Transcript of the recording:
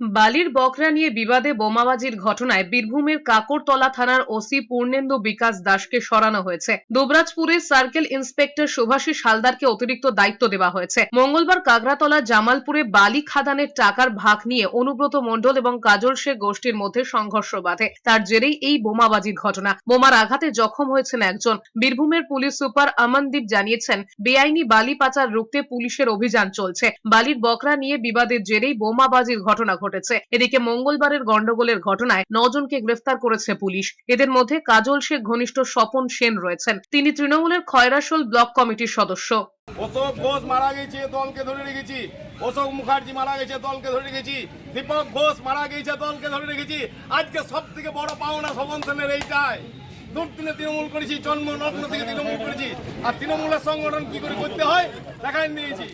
বালির বকরা নিয়ে বিবাদে বোমাবাজির ঘটনায় বীরভূমের কাকরতলা থানার ওসি পূর্ণেন্দু বিকাশ দাসকে সরানো হয়েছে। দুবরাজপুরের সার্কেল ইন্সপেক্টর শুভাশিস হালদারকে অতিরিক্ত দায়িত্ব দেওয়া হয়েছে। মঙ্গলবার কাগরাতলা জামালপুরে বালি খাদানের টাকার ভাগ নিয়ে অনুব্রত মণ্ডল এবং কাজল শেখ গোষ্ঠীর মধ্যে সংঘর্ষ বাধে। তার জেরেই এই বোমাবাজির ঘটনা। বোমার আঘাতে জখম হয়েছেন একজন। বীরভূমের পুলিশ সুপার আমনদীপ জানিয়েছেন, বেআইনি বালি পাচার রুখতে পুলিশের অভিযান চলছে। বালির বকরা নিয়ে বিবাদের জেরেই বোমাবাজির ঘটনা ঘটেছে। এদিকে মঙ্গলবারের গন্ডগোলের ঘটনায় নজনকে গ্রেফতার করেছে পুলিশ। এদের মধ্যে কাজল শেখ, ঘনিষ্ঠ স্বপন সেন রয়েছেন। তিনি তৃণমূলের খয়রাসোল ব্লক কমিটির সদস্য। অশোক ঘোষ মারা গেছে, দলকে ধরে রেখেছি। অশোক মুখার্জি মারা গেছে, দলকে ধরে রেখেছি। দীপক ঘোষ মারা গেছে, দলকে ধরে রেখেছি। আজকে সব থেকে বড় পাওনা শোভন সেনের এইটাই। দূর দিনে তৃণমূল করেছি, জন্ম, লগ্ন থেকে তৃণমূল করেছি। আর তৃণমূলের সংগঠন কি করে করতে হয়, দেখাই নিয়েছি।